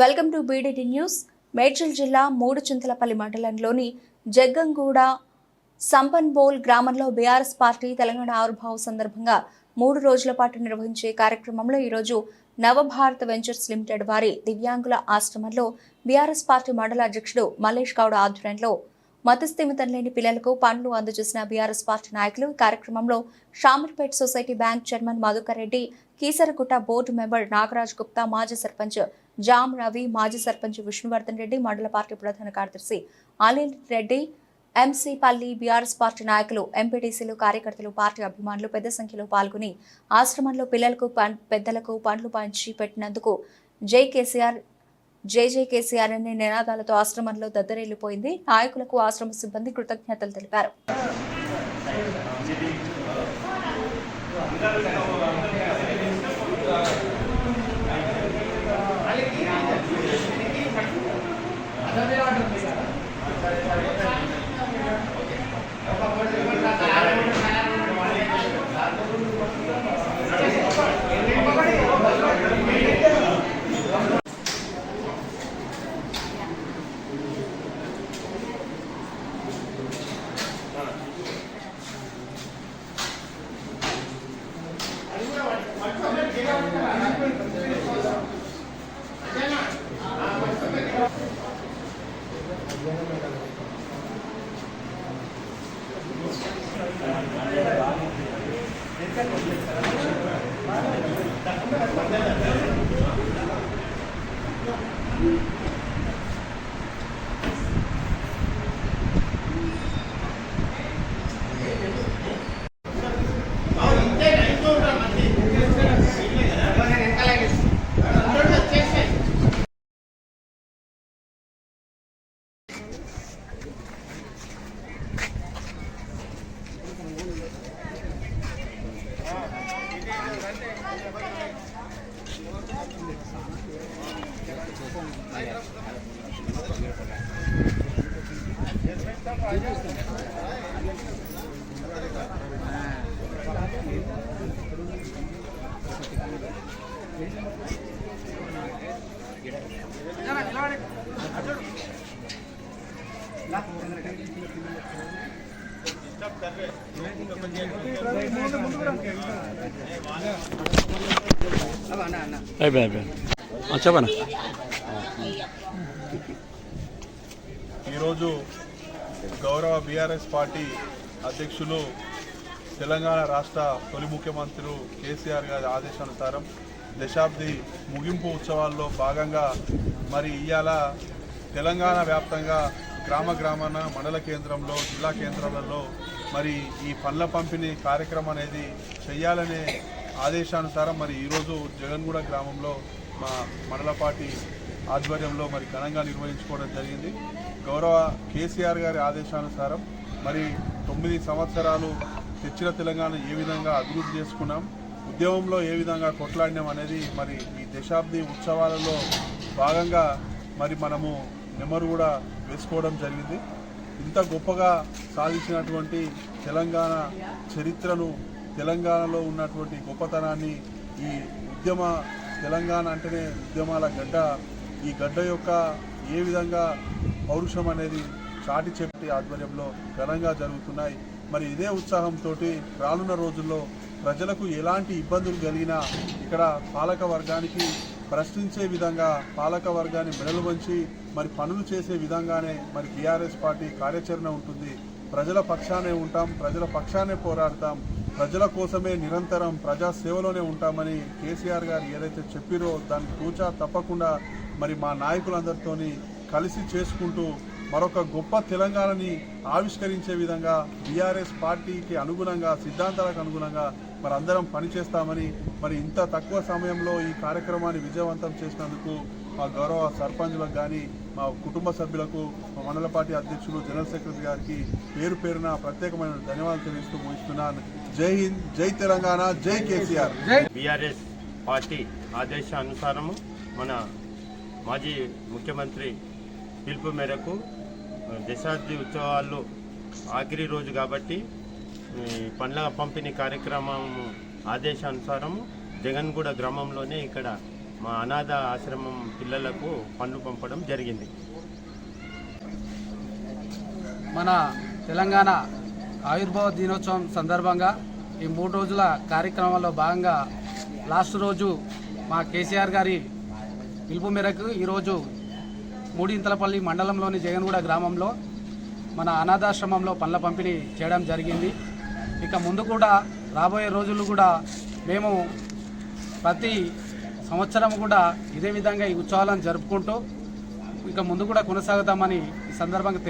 Welcome to BDT news. Medchal జిల్లా మూడు చింతలపల్లి మండలంలోని జగ్గంగూడ సంపన్బోల్ గ్రామంలో బీఆర్ఎస్ పార్టీ తెలంగాణ ఆవిర్భావ సందర్భంగా మూడు రోజుల పాటు నిర్వహించే కార్యక్రమంలో ఈరోజు నవభారత్ వెంచర్స్ లిమిటెడ్ వారి దివ్యాంగుల ఆశ్రమంలో బీఆర్ఎస్ పార్టీ మండల అధ్యక్షుడు మల్లేష్ గౌడ్ ఆధ్వర్యంలో మతస్థిమితం లేని పిల్లలకు పండ్లు అందజేసిన బీఆర్ఎస్ పార్టీ నాయకులు. కార్యక్రమంలో Shamirpet society bank chairman Madhukar Reddy Keesaragutta board member Nagaraj Gupta మాజీ సర్పంచ్ జామ్ రవి మాజీ సర్పంచ్ విష్ణువర్ధన్ రెడ్డి మండల పార్టీ ప్రధాన కార్యదర్శి Anil Reddy MC Palli BRS party నాయకులు ఎంపీటీసీలు కార్యకర్తలు పార్టీ అభిమానులు పెద్ద సంఖ్యలో పాల్గొని ఆశ్రమంలో పిల్లలకు పెద్దలకు పండ్లు పంచి పెట్టినందుకు జై కేసీఆర్ జేజే కేసీఆర్ అనే నినాదాలతో ఆశ్రమంలో దద్దరిల్లిపోయింది. నాయకులకు ఆశ్రమ సిబ్బంది కృతజ్ఞతలు తెలిపారు. అయిపోయి అయిపోయి చెప్పనా ఈరోజు గౌరవ బీఆర్ఎస్ పార్టీ అధ్యక్షులు తెలంగాణ రాష్ట్ర తొలి ముఖ్యమంత్రి కేసీఆర్ గారి ఆదేశానుసారం దశాబ్ది ముగింపు ఉత్సవాల్లో భాగంగా మరి ఇవాళ తెలంగాణ వ్యాప్తంగా గ్రామ గ్రామాన మండల కేంద్రంలో జిల్లా కేంద్రాలలో మరి ఈ పండ్ల పంపిణీ కార్యక్రమం అనేది చేయాలనే ఆదేశానుసారం మరి ఈరోజు జగన్గూడ గ్రామంలో మా మండల పార్టీ ఆధ్వర్యంలో మరి ఘనంగా నిర్వహించుకోవడం జరిగింది. గౌరవ కేసీఆర్ గారి ఆదేశానుసారం మరి తొమ్మిది సంవత్సరాలు తెచ్చిన తెలంగాణ ఏ విధంగా అభివృద్ధి చేసుకున్నాం ఉద్యమంలో ఏ విధంగా కొట్లాడినాం అనేది మరి ఈ దశాబ్ది ఉత్సవాలలో భాగంగా మరి మనము నెమరు కూడా వేసుకోవడం జరిగింది. ఇంత గొప్పగా సాధించినటువంటి తెలంగాణ చరిత్రను తెలంగాణలో ఉన్నటువంటి గొప్పతనాన్ని ఈ ఉద్యమ తెలంగాణ అంటేనే ఉద్యమాల గడ్డ ఈ గడ్డ యొక్క ఏ విధంగా పౌరుషం అనేది చాటి చెప్పి ఆధ్వర్యంలో ఘనంగా జరుగుతున్నాయి. మరి ఇదే ఉత్సాహంతో రానున్న రోజుల్లో ప్రజలకు ఎలాంటి ఇబ్బందులు కలిగినా ఇక్కడ పాలక వర్గానికి ప్రశ్నించే విధంగా పాలక వర్గాన్ని మెడలు వంచి మరి పనులు చేసే విధంగానే మరి బీఆర్ఎస్ పార్టీ కార్యాచరణ ఉంటుంది. ప్రజల పక్షానే ఉంటాం ప్రజల పక్షానే పోరాడతాం. ప్రజల కోసమే నిరంతరం ప్రజా సేవలోనే ఉంటామని కేసీఆర్ గారు ఏదైతే చెప్పిరో దాన్ని తూచా తప్పకుండా మరి మా నాయకులందరితోని కలిసి చేసుకుంటూ మరొక గొప్ప తెలంగాణని ఆవిష్కరించే విధంగా బీఆర్ఎస్ పార్టీకి అనుగుణంగా సిద్ధాంతాలకు అనుగుణంగా మరి అందరం పనిచేస్తామని మరి ఇంత తక్కువ సమయంలో ఈ కార్యక్రమాన్ని విజయవంతం చేసినందుకు మా గౌరవ సర్పంచ్లకు కానీ మా కుటుంబ సభ్యులకు మా మండల పార్టీ అధ్యక్షులు జనరల్ సెక్రటరీ గారికి పేరు పేరున ప్రత్యేకమైన ధన్యవాదాలు తెలియజేస్తూ ముగిస్తున్నాను. జై హింద్ జై తెలంగాణ జై కేసీఆర్. బీఆర్ఎస్ పార్టీ ఆదేశానుసారము మన మాజీ ముఖ్యమంత్రి పిలుపు మేరకు దశాబ్ది ఉత్సవాల్లో ఆఖరి రోజు కాబట్టి ఈ పండ్ల పంపిణీ కార్యక్రమం ఆదేశానుసారము జగన్గూడ గ్రామంలోనే ఇక్కడ మా అనాథ ఆశ్రమం పిల్లలకు పండ్లు పంపడం జరిగింది. మన తెలంగాణ ఆయుర్భావ దినోత్సవం సందర్భంగా ఈ మూడు రోజుల కార్యక్రమంలో భాగంగా లాస్ట్ రోజు మా కేసీఆర్ గారి పిలుపు మేరకు ఈరోజు మూడింతలపల్లి మండలంలోని జగన్గూడ గ్రామంలో మన అనాథాశ్రమంలో పండ్ల పంపిణీ చేయడం జరిగింది. ఇక ముందు కూడా రాబోయే రోజులు కూడా మేము ప్రతి సంవత్సరం కూడా ఇదే విధంగా ఈ ఉత్సవాలను జరుపుకుంటూ ఇంకా ముందు కూడా కొనసాగుతామని ఈ సందర్భంగా తెలియ